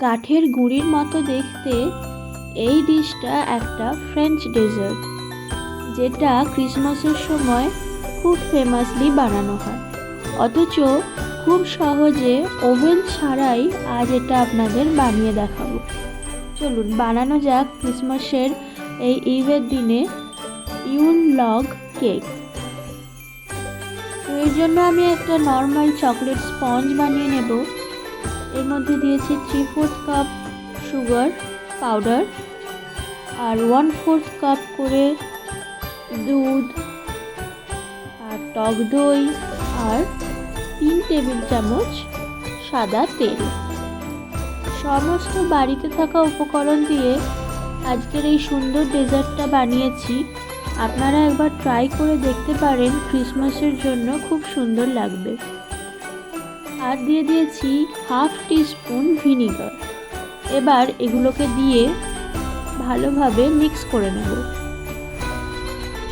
কাঠের গুঁড়ির মতো দেখতে, এই ডিশটা একটা ফ্রেঞ্চ ডেজার্ট যেটা ক্রিসমাসের সময় খুব ফেমাসলি বানানো হয়। অথচ খুব সহজে ওভেন ছাড়াই আজ এটা আপনাদের বানিয়ে দেখাবো। চলুন, বানানো যাক ক্রিসমাসের এই ইভের দিনে ইউন লগ কেক তো এর জন্য আমি একটা নর্মাল চকলেট স্পঞ্জ বানিয়ে নেব। এর মধ্যে দিয়েছি three fourth cup sugar powder আর ওয়ান ফোর্থ কাপ করে দুধ আর টক দই আর তিন টেবিল চামচ সাদা তেল। সমস্ত বাড়িতে থাকা উপকরণ দিয়ে আজকের এই সুন্দর ডেজার্টটা বানিয়েছি। আপনারা একবার ট্রাই করে দেখতে পারেন ক্রিসমাসের জন্য খুব সুন্দর লাগবে। আর দিয়ে দিয়েছি হাফ স্পুন ভিনিগার। এবার এগুলোকে দিয়ে ভালোভাবে মিক্স করে নেব।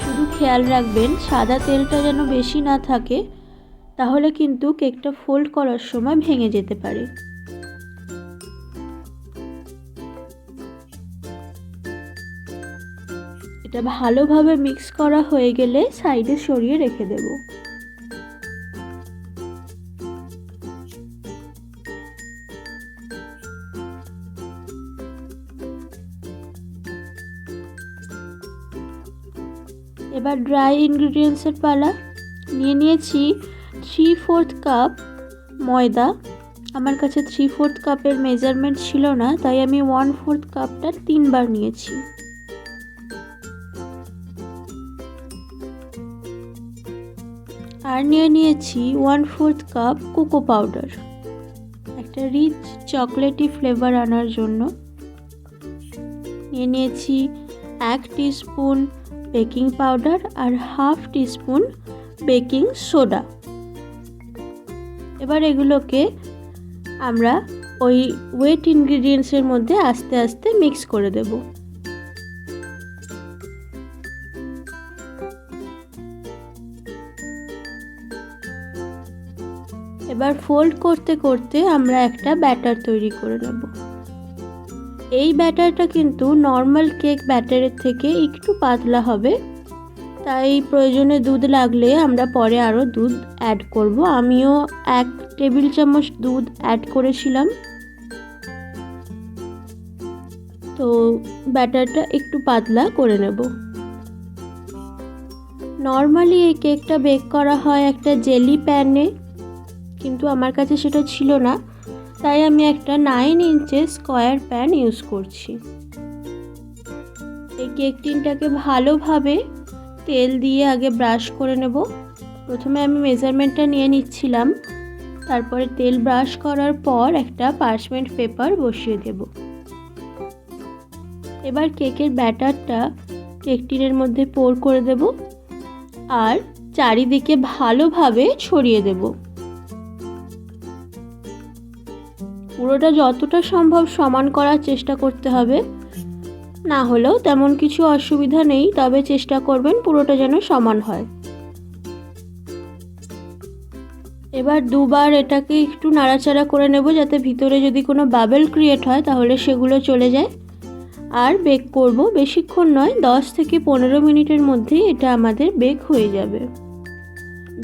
শুধু খেয়াল রাখবেন, সাদা তেলটা যেন বেশি না থাকে, তাহলে কিন্তু কেকটা ফোল্ড করার সময় ভেঙে যেতে পারে। এটা ভালোভাবে মিক্স করা হয়ে গেলে সাইডে সরিয়ে রেখে দেব। এবার ড্রাই ইনগ্রিডিয়েন্টসের পালা। নিয়ে নিয়েছি থ্রি ফোর্থ কাপ ময়দা। আমার কাছে থ্রি ফোর্থ কাপের মেজারমেন্ট ছিল না, তাই আমি ওয়ান ফোর্থ কাপটা তিনবার নিয়েছি। আর নিয়ে নিয়েছি one fourth cup cocoa powder একটা রিচ চকলেটি ফ্লেভার আনার জন্য। নিয়ে নিয়েছি এক স্পুন বেকিং পাউডার আর হাফ টিস্পুন বেকিং সোডা। এবার এগুলোকে আমরা ওই ওয়েট ইনগ্রিডিয়েন্টসের মধ্যে আস্তে আস্তে মিক্স করে দেব। এবার ফোল্ড করতে করতে আমরা একটা ব্যাটার তৈরি করে নেব। এই ব্যাটারটা কিন্তু নর্মাল কেক ব্যাটারের থেকে একটু পাতলা হবে। তাই প্রয়োজনে দুধ লাগলে আমরা পরে আরও দুধ অ্যাড করব। আমিও এক টেবিল চামচ দুধ অ্যাড করেছিলাম। তো ব্যাটারটা একটু পাতলা করে নেব। নর্মালি এই কেকটা বেক করা হয় একটা জেলি প্যানে। কিন্তু আমার কাছে সেটা ছিল না। তাই আমি একটা নাইন ইঞ্চের স্কোয়ার প্যান ইউজ করছি। এই কেক টিনটাকে ভালোভাবে তেল দিয়ে আগে ব্রাশ করে নেব। প্রথমে আমি মেজারমেন্টটা নিয়ে নিচ্ছিলাম। তারপরে তেল ব্রাশ করার পর একটা পার্চমেন্ট পেপার বসিয়ে দেব। এবার কেকের ব্যাটারটা কেক টিনের মধ্যে পোর করে দেব। আর চারিদিকে ভালোভাবে ছড়িয়ে দেব। পুরোটা যতটা সম্ভব সমান করার চেষ্টা করতে হবে। না হলেও তেমন কিছু অসুবিধা নেই, তবে চেষ্টা করবেন পুরোটা যেন সমান হয়। এবার দুবার এটাকে একটু নাড়াচাড়া করে নেব যাতে ভিতরে যদি কোনো বাবেল ক্রিয়েট হয় তাহলে সেগুলো চলে যায়। আর বেক করব, বেশিক্ষণ নয়, দশ থেকে পনেরো মিনিটের মধ্যেই এটা আমাদের বেক হয়ে যাবে।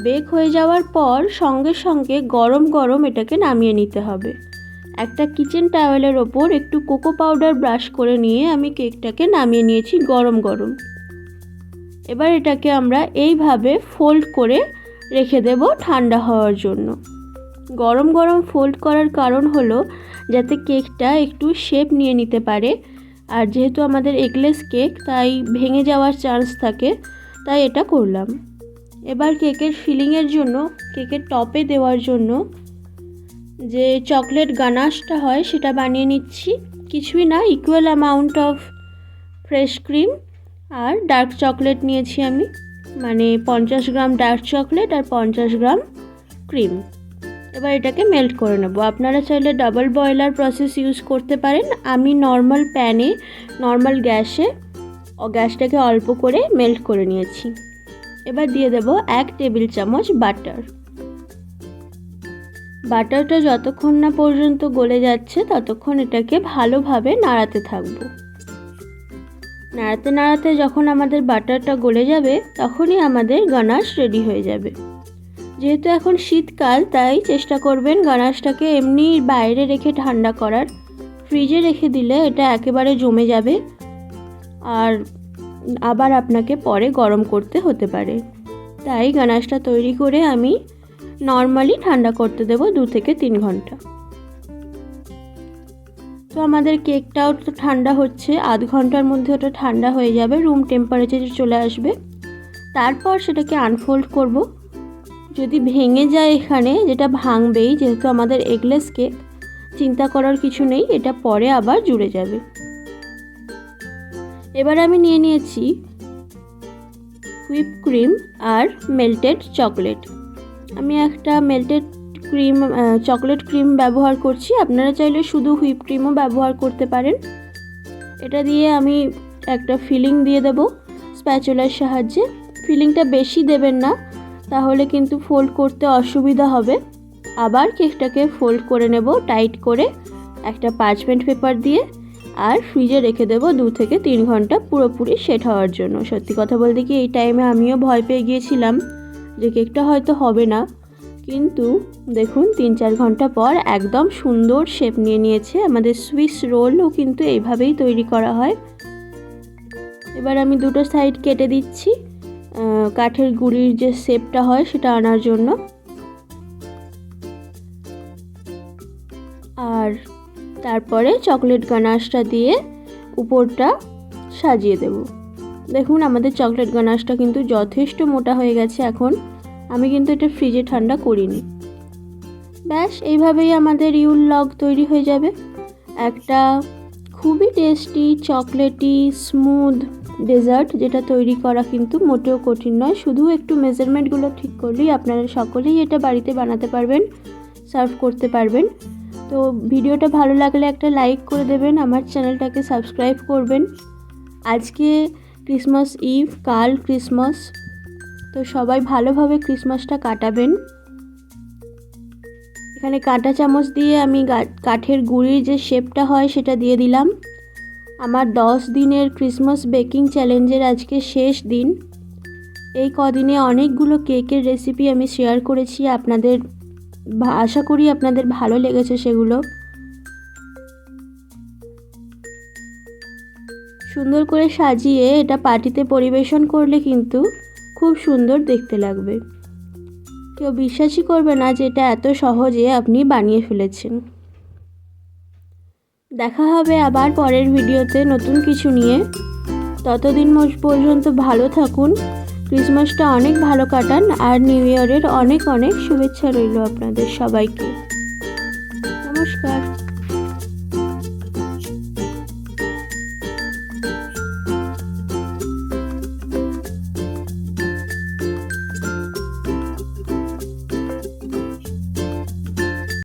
বেক হয়ে যাওয়ার পর সঙ্গে সঙ্গে গরম গরম এটাকে নামিয়ে নিতে হবে। একটা কিচেন টাওয়েলের ওপর একটু কোকো পাউডার ব্রাশ করে নিয়ে আমি কেকটাকে নামিয়ে নিয়েছি গরম গরম। এবার এটাকে আমরা এইভাবে ফোল্ড করে রেখে দেব ঠান্ডা হওয়ার জন্য। গরম গরম ফোল্ড করার কারণ হলো যাতে কেকটা একটু শেপ নিয়ে নিতে পারে। আর যেহেতু আমাদের এগলেস কেক তাই ভেঙে যাওয়ার চান্স থাকে, তাই এটা করলাম। এবার কেকের ফিলিংয়ের জন্য কেকের টপে দেওয়ার জন্য যে চকলেট গানাশটা হয়, সেটা বানিয়ে নিচ্ছি। কিছুই না equal amount of fresh cream R dark chocolate নিয়েছি আমি। মানে পঞ্চাশ গ্রাম ডার্ক চকলেট আর পঞ্চাশ গ্রাম ক্রিম এবার এটাকে মেল্ট করে নেব। আপনারা চাইলে ডাবল বয়লার প্রসেস ইউজ করতে পারেন। আমি নর্মাল প্যানে নর্মাল গ্যাসে গ্যাসটাকে অল্প করে মেল্ট করে নিয়েছি। এবার দিয়ে দেব এক টেবিল চামচ বাটার বাটারটা যতক্ষণ না পর্যন্ত গলে যাচ্ছে, ততক্ষণ এটাকে ভালোভাবে নাড়াতে থাকব। নাড়াতে নাড়াতে যখন আমাদের বাটারটা গলে যাবে, তখনই আমাদের গানাশ রেডি হয়ে যাবে। যেহেতু এখন শীতকাল, তাই চেষ্টা করবেন গানাশটাকে এমনি বাইরে রেখে ঠান্ডা করার। ফ্রিজে রেখে দিলে এটা একেবারে জমে যাবে আর আবার আপনাকে পরে গরম করতে হতে পারে। তাই গানাশটা তৈরি করে আমি নর্মালি ঠান্ডা করতে দেবো দু থেকে তিন ঘণ্টা। তো আমাদের কেকটাও তো ঠান্ডা হচ্ছে, আধ ঘণ্টার মধ্যে ওটা ঠান্ডা হয়ে যাবে রুম টেম্পারেচারে চলে আসবে। তারপর সেটাকে আনফোল্ড করব। যদি ভেঙে যায় এখানে, যেটা ভাঙবেই, যেহেতু আমাদের এগলেস কেক চিন্তা করার কিছু নেই, এটা পরে আবার জুড়ে যাবে। এবার আমি নিয়ে নিয়েছি হুইপ ক্রিম আর মেল্টেড চকলেট আমি একটা মেল্টেড ক্রিম চকলেট ক্রিম ব্যবহার করছি। আপনারা চাইলে শুধু হুইপ ক্রিমও ব্যবহার করতে পারেন। এটা দিয়ে আমি একটা ফিলিং দিয়ে দেব স্প্যাচুলার সাহায্যে। ফিলিংটা বেশি দেবেন না, তাহলে কিন্তু ফোল্ড করতে অসুবিধা হবে। আবার কেকটাকে ফোল্ড করে নেব টাইট করে একটা পাঁচমেন্ট পেপার দিয়ে। আর ফ্রিজে রেখে দেবো দু থেকে তিন ঘণ্টা পুরোপুরি সেট হওয়ার জন্য। সত্যি কথা বলতে কি, এই টাইমে আমিও ভয় পেয়ে গিয়েছিলাম। যে কেকটা হয়তো হবে না। কিন্তু দেখুন, তিন চার ঘণ্টা পর একদম সুন্দর শেপ নিয়ে নিয়েছে আমাদের সুইস রোলও কিন্তু এইভাবেই তৈরি করা হয়। এবার আমি দুটো সাইড কেটে দিচ্ছি। কাঠের গুঁড়ির যে শেপটা হয় সেটা আনার জন্য। আর তারপরে চকলেট গানাশটা দিয়ে উপরটা সাজিয়ে দেব। দেখুন, আমাদের চকলেট গানাশটা কিন্তু যথেষ্ট মোটা হয়ে গেছে এখন। আমি কিন্তু এটা ফ্রিজে ঠান্ডা করিনি। ব্যাস, এইভাবেই আমাদের ইউল লগ তৈরি হয়ে যাবে। একটা খুবই টেস্টি চকলেটি স্মুথ ডেজার্ট যেটা তৈরি করা কিন্তু মোটেও কঠিন নয়। শুধু একটু মেজারমেন্টগুলো ঠিক করলেই আপনারা সকলেই এটা বাড়িতে বানাতে পারবেন সার্ভ করতে পারবেন। তো ভিডিওটা ভালো লাগলে একটা লাইক করে দেবেন, আমার চ্যানেলটাকে সাবস্ক্রাইব করবেন। আজকে ক্রিসমাস ইভ কাল ক্রিসমাস তো সবাই ভালোভাবে ক্রিসমাসটা কাটাবেন। এখানে কাঁটা চামচ দিয়ে আমি কাঠের গুঁড়ির যে শেপটা হয় সেটা দিয়ে দিলাম। আমার দশ দিনের ক্রিসমাস বেকিং চ্যালেঞ্জের আজকে শেষ দিন। এই কদিনে অনেকগুলো কেকের রেসিপি আমি শেয়ার করেছি। আপনাদের আশা করি আপনাদের ভালো লেগেছে সেগুলো। সুন্দর করে সাজিয়ে এটা পার্টিতে পরিবেশন করলে কিন্তু খুব সুন্দর দেখতে লাগবে। কেউ বিশ্বাসই করবে না যে এটা এত সহজে আপনি বানিয়ে ফেলেছেন। দেখা হবে আবার পরের ভিডিওতে নতুন কিছু নিয়ে। ততদিন পর্যন্ত ভালো থাকুন। ক্রিসমাসটা অনেক ভালো কাটান আর নিউ ইয়ারের অনেক অনেক শুভেচ্ছা রইল আপনাদের সবাইকে।